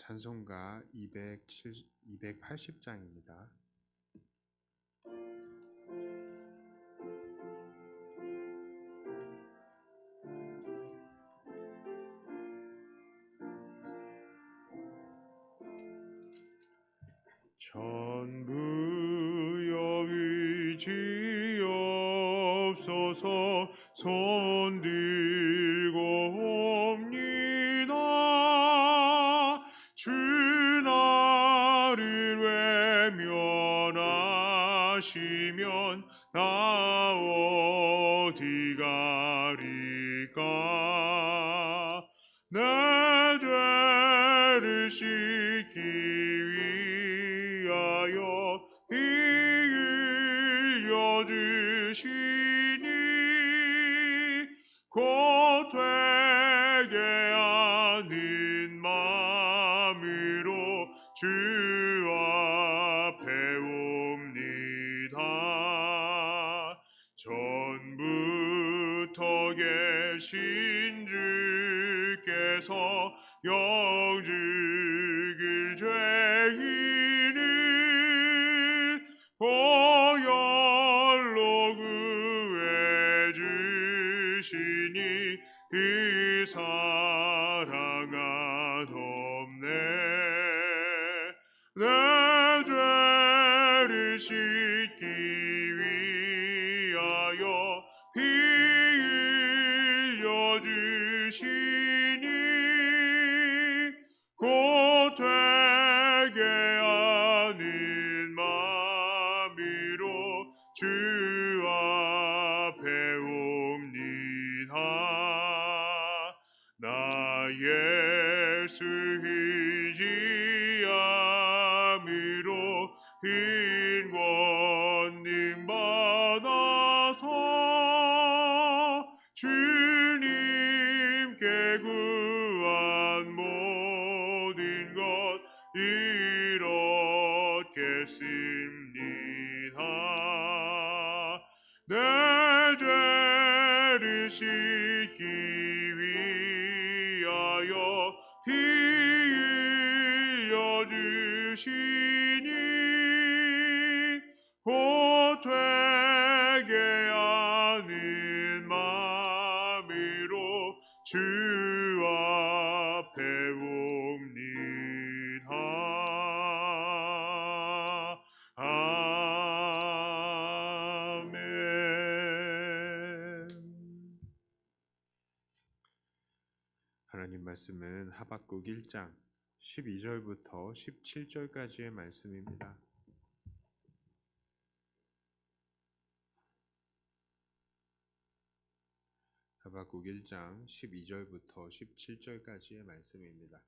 찬송가 207, 280장입니다. 전부여 의지옵소서 손 들고 가리까 내 죄를 씻기 위하여 피 흘려 주시 주께서 영죽 주 앞에 옵니다. 나 예수 의지함으로 빈 권능 받아서 주님께 구한 모든 것 이뤘겠습 죄를 씻 말씀은 하박국 1장 12절부터 17절까지의 말씀입니다. 하박국 1장 12절부터 17절까지의 말씀입니다.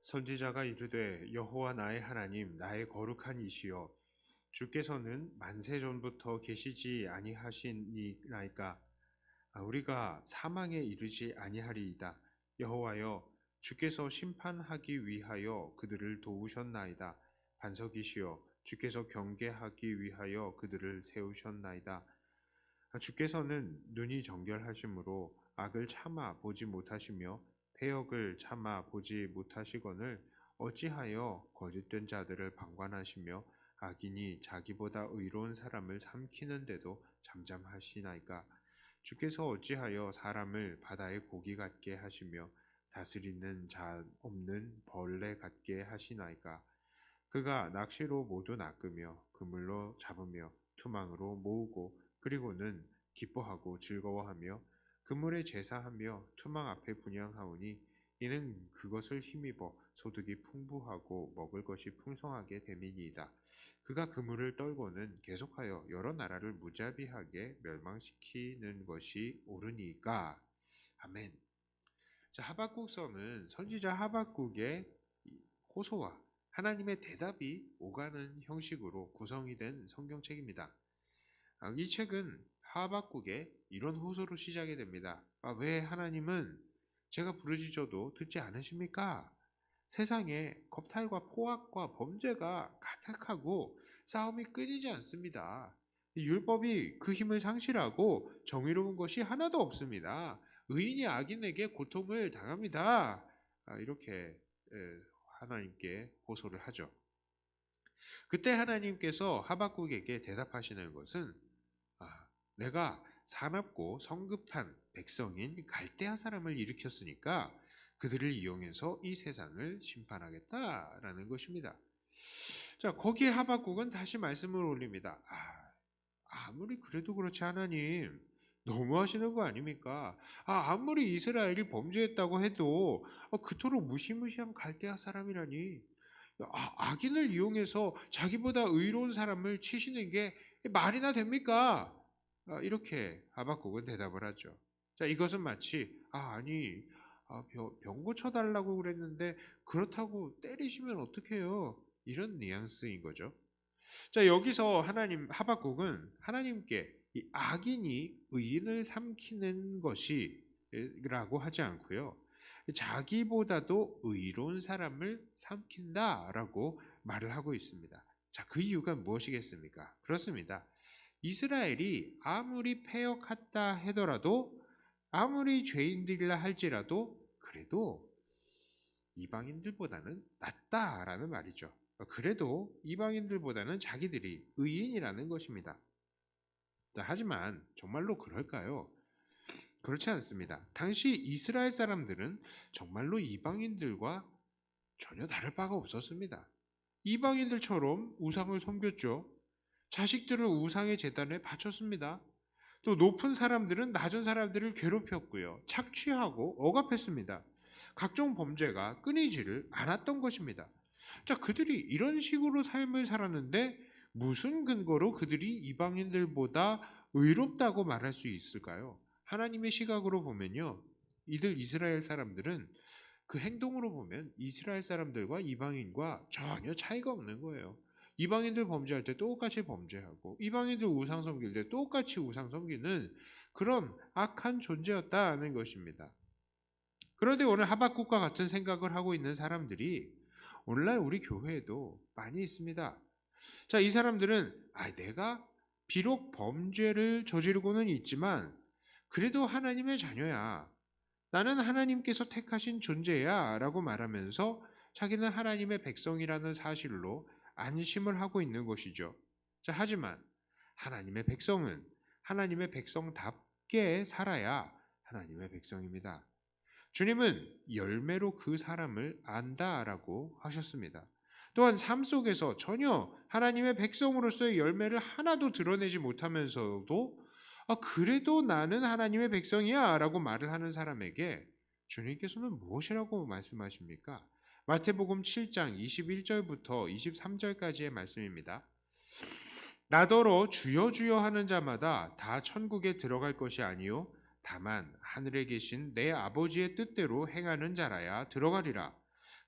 선지자가 이르되 여호와 나의 하나님 나의 거룩한 이시여 주께서는 만세 전부터 계시지 아니하시니나이까. 아, 우리가 사망에 이르지 아니하리이다. 여호와여 주께서 심판하기 위하여 그들을 도우셨나이다. 반석이시여 주께서 경계하기 위하여 그들을 세우셨나이다. 아, 주께서는 눈이 정결하심으로 악을 참아 보지 못하시며 패역을 참아 보지 못하시거늘 어찌하여 거짓된 자들을 방관하시며 악인이 자기보다 의로운 사람을 삼키는데도 잠잠하시나이까? 주께서 어찌하여 사람을 바다의 고기 같게 하시며 다스리는 자 없는 벌레 같게 하시나이까? 그가 낚시로 모두 낚으며 그물로 잡으며 투망으로 모으고 그리고는 기뻐하고 즐거워하며 그물에 제사하며 투망 앞에 분양하오니 이는 그것을 힘입어 소득이 풍부하고 먹을 것이 풍성하게 됨이니이다. 그가 그물을 떨고는 계속하여 여러 나라를 무자비하게 멸망시키는 것이 옳으니까. 아멘. 자, 하박국서는 선지자 하박국의 이 호소와 하나님의 대답이 오가는 형식으로 구성이 된 성경책입니다. 아, 이 책은 하박국의 이런 호소로 시작이 됩니다. 아, 왜 하나님은 제가 부르짖어도 듣지 않으십니까? 세상에 겁탈과 포악과 범죄가 가득하고 싸움이 끊이지 않습니다. 율법이 그 힘을 상실하고 정의로운 것이 하나도 없습니다. 의인이 악인에게 고통을 당합니다. 아, 이렇게 에, 하나님께 호소를 하죠. 그때 하나님께서 하박국에게 대답하시는 것은 아, 내가 사납고 성급한 백성인 갈대아 사람을 일으켰으니까 그들을 이용해서 이 세상을 심판하겠다라는 것입니다. 자, 거기에 하박국은 다시 말씀을 올립니다. 아, 아무리 그래도 그렇지 하나님 너무 하시는 거 아닙니까? 아, 아무리 이스라엘이 범죄했다고 해도 어, 그토록 무시무시한 갈대아 사람이라니 아, 악인을 이용해서 자기보다 의로운 사람을 치시는 게 말이나 됩니까? 아, 이렇게 하박국은 대답을 하죠. 자, 이것은 마치 아, 아니 아, 병, 병 고쳐 달라고 그랬는데 그렇다고 때리시면 어떡해요? 이런 뉘앙스인 거죠. 자, 여기서 하나님 하박국은 하나님께 이 악인이 의인을 삼키는 것이라고 하지 않고요. 자기보다도 의로운 사람을 삼킨다라고 말을 하고 있습니다. 자, 그 이유가 무엇이겠습니까? 그렇습니다. 이스라엘이 아무리 패역했다 하더라도 아무리 죄인들이라 할지라도 그래도 이방인들보다는 낫다라는 말이죠. 그래도 이방인들보다는 자기들이 의인이라는 것입니다. 하지만 정말로 그럴까요? 그렇지 않습니다. 당시 이스라엘 사람들은 정말로 이방인들과 전혀 다를 바가 없었습니다. 이방인들처럼 우상을 섬겼죠. 자식들을 우상의 재단에 바쳤습니다. 또 높은 사람들은 낮은 사람들을 괴롭혔고요. 착취하고 억압했습니다. 각종 범죄가 끊이지를 않았던 것입니다. 자, 그들이 이런 식으로 삶을 살았는데 무슨 근거로 그들이 이방인들보다 의롭다고 말할 수 있을까요? 하나님의 시각으로 보면요. 이들 이스라엘 사람들은 그 행동으로 보면 이스라엘 사람들과 이방인과 전혀 차이가 없는 거예요. 이방인들 범죄할 때 똑같이 범죄하고 이방인들 우상 섬길 때 똑같이 우상 섬기는 그런 악한 존재였다는 것입니다. 그런데 오늘 하박국과 같은 생각을 하고 있는 사람들이 오늘날 우리 교회에도 많이 있습니다. 자, 이 사람들은 아, 내가 비록 범죄를 저지르고는 있지만 그래도 하나님의 자녀야. 나는 하나님께서 택하신 존재야 라고 말하면서 자기는 하나님의 백성이라는 사실로 안심을 하고 있는 것이죠. 자, 하지만 하나님의 백성은 하나님의 백성답게 살아야 하나님의 백성입니다. 주님은 열매로 그 사람을 안다라고 하셨습니다. 또한 삶 속에서 전혀 하나님의 백성으로서의 열매를 하나도 드러내지 못하면서도 아, 그래도 나는 하나님의 백성이야 라고 말을 하는 사람에게 주님께서는 무엇이라고 말씀하십니까? 마태복음 7장 21절부터 23절까지의 말씀입니다. 나더러 주여 주여 하는 자마다 다 천국에 들어갈 것이 아니요 다만 하늘에 계신 내 아버지의 뜻대로 행하는 자라야 들어가리라.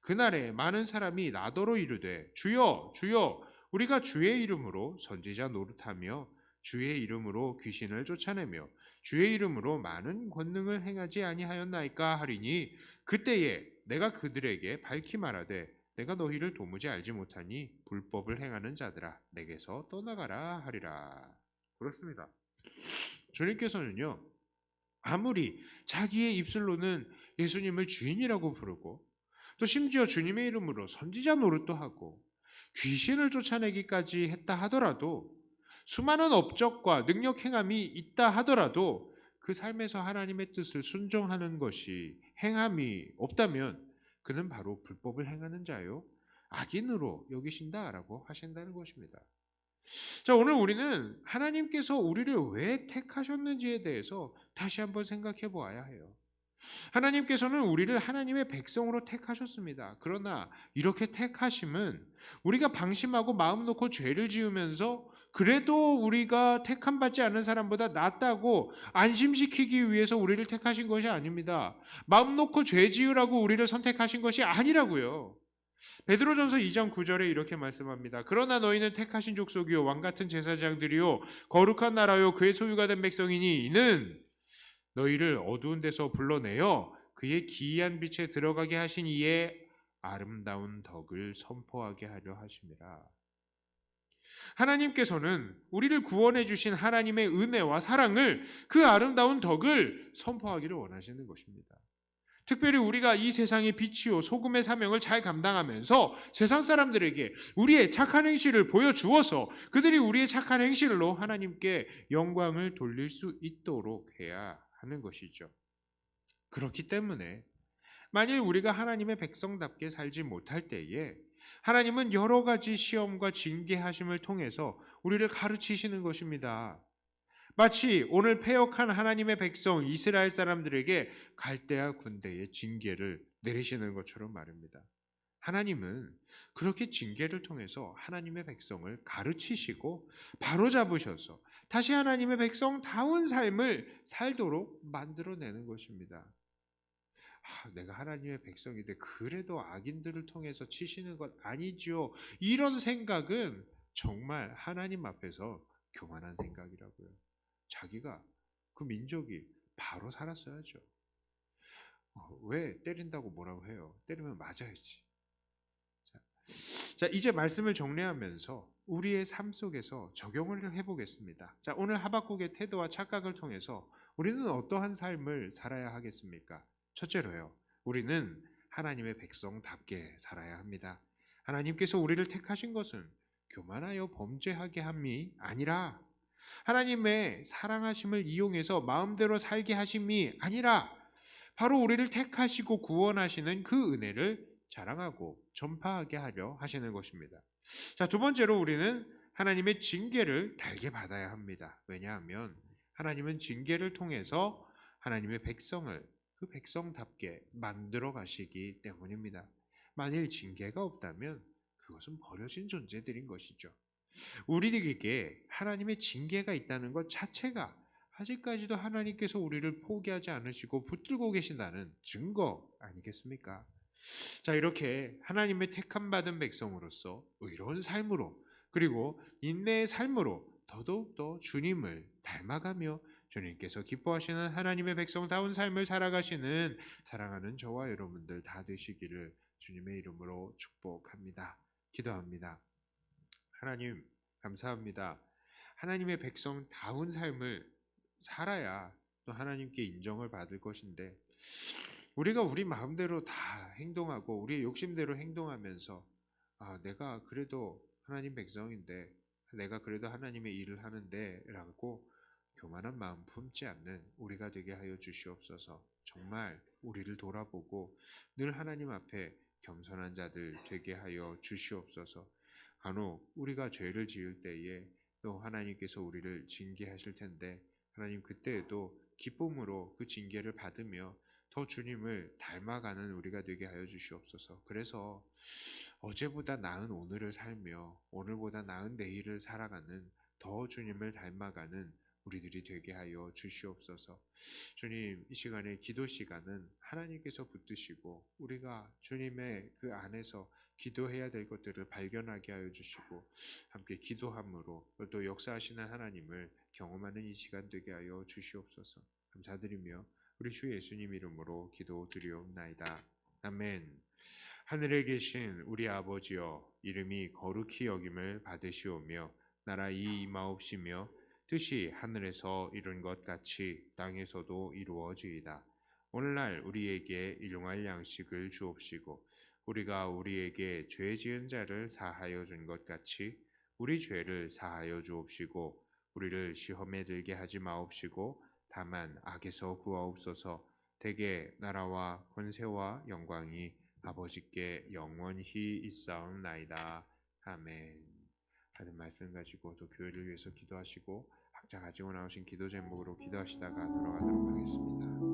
그날에 많은 사람이 나더러 이르되 주여 주여 우리가 주의 이름으로 선지자 노릇하며 주의 이름으로 귀신을 쫓아내며 주의 이름으로 많은 권능을 행하지 아니하였나이까 하리니 그때에 내가 그들에게 밝히 말하되 내가 너희를 도무지 알지 못하니 불법을 행하는 자들아 내게서 떠나가라 하리라. 그렇습니다. 주님께서는요. 아무리 자기의 입술로는 예수님을 주인이라고 부르고 또 심지어 주님의 이름으로 선지자 노릇도 하고 귀신을 쫓아내기까지 했다 하더라도 수많은 업적과 능력 행함이 있다 하더라도 그 삶에서 하나님의 뜻을 순종하는 것이 행함이 없다면 그는 바로 불법을 행하는 자요 악인으로 여기신다라고 하신다는 것입니다. 자, 오늘 우리는 하나님께서 우리를 왜 택하셨는지에 대해서 다시 한번 생각해 보아야 해요. 하나님께서는 우리를 하나님의 백성으로 택하셨습니다. 그러나 이렇게 택하심은 우리가 방심하고 마음 놓고 죄를 지으면서 그래도 우리가 택함 받지 않은 사람보다 낫다고 안심시키기 위해서 우리를 택하신 것이 아닙니다. 마음 놓고 죄 지으라고 우리를 선택하신 것이 아니라고요. 베드로전서 2장 9절에 이렇게 말씀합니다. 그러나 너희는 택하신 족속이요 왕 같은 제사장들이요 거룩한 나라요 그의 소유가 된 백성이니 이는 너희를 어두운 데서 불러내어 그의 기이한 빛에 들어가게 하신 이의 아름다운 덕을 선포하게 하려 하심이라. 하나님께서는 우리를 구원해 주신 하나님의 은혜와 사랑을 그 아름다운 덕을 선포하기를 원하시는 것입니다. 특별히 우리가 이 세상의 빛이요 소금의 사명을 잘 감당하면서 세상 사람들에게 우리의 착한 행실을 보여주어서 그들이 우리의 착한 행실로 하나님께 영광을 돌릴 수 있도록 해야 하는 것이죠. 그렇기 때문에 만일 우리가 하나님의 백성답게 살지 못할 때에 하나님은 여러 가지 시험과 징계하심을 통해서 우리를 가르치시는 것입니다. 마치 오늘 패역한 하나님의 백성 이스라엘 사람들에게 갈대아 군대의 징계를 내리시는 것처럼 말입니다. 하나님은 그렇게 징계를 통해서 하나님의 백성을 가르치시고 바로잡으셔서 다시 하나님의 백성다운 삶을 살도록 만들어내는 것입니다. 아, 내가 하나님의 백성인데 그래도 악인들을 통해서 치시는 것 아니지요. 이런 생각은 정말 하나님 앞에서 교만한 생각이라고요. 자기가 그 민족이 바로 살았어야죠. 어, 왜 때린다고 뭐라고 해요? 때리면 맞아야지. 자, 자, 이제 말씀을 정리하면서 우리의 삶 속에서 적용을 해보겠습니다. 자, 오늘 하박국의 태도와 착각을 통해서 우리는 어떠한 삶을 살아야 하겠습니까? 첫째로요, 우리는 하나님의 백성답게 살아야 합니다. 하나님께서 우리를 택하신 것은 교만하여 범죄하게 함이 아니라 하나님의 사랑하심을 이용해서 마음대로 살게 하심이 아니라 바로 우리를 택하시고 구원하시는 그 은혜를 자랑하고 전파하게 하려 하시는 것입니다. 자, 두 번째로 우리는 하나님의 징계를 달게 받아야 합니다. 왜냐하면 하나님은 징계를 통해서 하나님의 백성을 그 백성답게 만들어 가시기 때문입니다. 만일 징계가 없다면 그것은 버려진 존재들인 것이죠. 우리에게 하나님의 징계가 있다는 것 자체가 아직까지도 하나님께서 우리를 포기하지 않으시고 붙들고 계신다는 증거 아니겠습니까? 자, 이렇게 하나님의 택함 받은 백성으로서 의로운 삶으로 그리고 인내의 삶으로 더더욱더 주님을 닮아가며 주님께서 기뻐하시는 하나님의 백성다운 삶을 살아가시는 사랑하는 저와 여러분들 다 되시기를 주님의 이름으로 축복합니다. 기도합니다. 하나님 감사합니다. 하나님의 백성다운 삶을 살아야 또 하나님께 인정을 받을 것인데 우리가 우리 마음대로 다 행동하고 우리의 욕심대로 행동하면서 아, 내가 그래도 하나님 백성인데 내가 그래도 하나님의 일을 하는데라고 교만한 마음 품지 않는 우리가 되게 하여 주시옵소서. 정말 우리를 돌아보고 늘 하나님 앞에 겸손한 자들 되게 하여 주시옵소서. 간혹 우리가 죄를 지을 때에 또 하나님께서 우리를 징계하실 텐데 하나님 그때에도 기쁨으로 그 징계를 받으며 더 주님을 닮아가는 우리가 되게 하여 주시옵소서. 그래서 어제보다 나은 오늘을 살며 오늘보다 나은 내일을 살아가는 더 주님을 닮아가는 우리들이 되게 하여 주시옵소서. 주님, 이 시간에 기도 시간은 하나님께서 붙드시고 우리가 주님의 그 안에서 기도해야 될 것들을 발견하게 하여 주시고 함께 기도함으로 또 역사하시는 하나님을 경험하는 이 시간 되게 하여 주시옵소서. 감사드리며 우리 주 예수님 이름으로 기도드리옵나이다. 아멘. 하늘에 계신 우리 아버지여 이름이 거룩히 여김을 받으시오며 나라 이 임하옵시며 뜻이 하늘에서 이룬 것 같이 땅에서도 이루어지이다. 오늘날 우리에게 일용할 양식을 주옵시고 우리가 우리에게 죄 지은 자를 사하여 준 것 같이 우리 죄를 사하여 주옵시고 우리를 시험에 들게 하지 마옵시고 다만 악에서 구하옵소서 대개 나라와 권세와 영광이 아버지께 영원히 있사옵나이다. 아멘. 하는 말씀 가지고 또 교회를 위해서 기도하시고 각자 가지고 나오신 기도 제목으로 기도하시다가 돌아가도록 하겠습니다.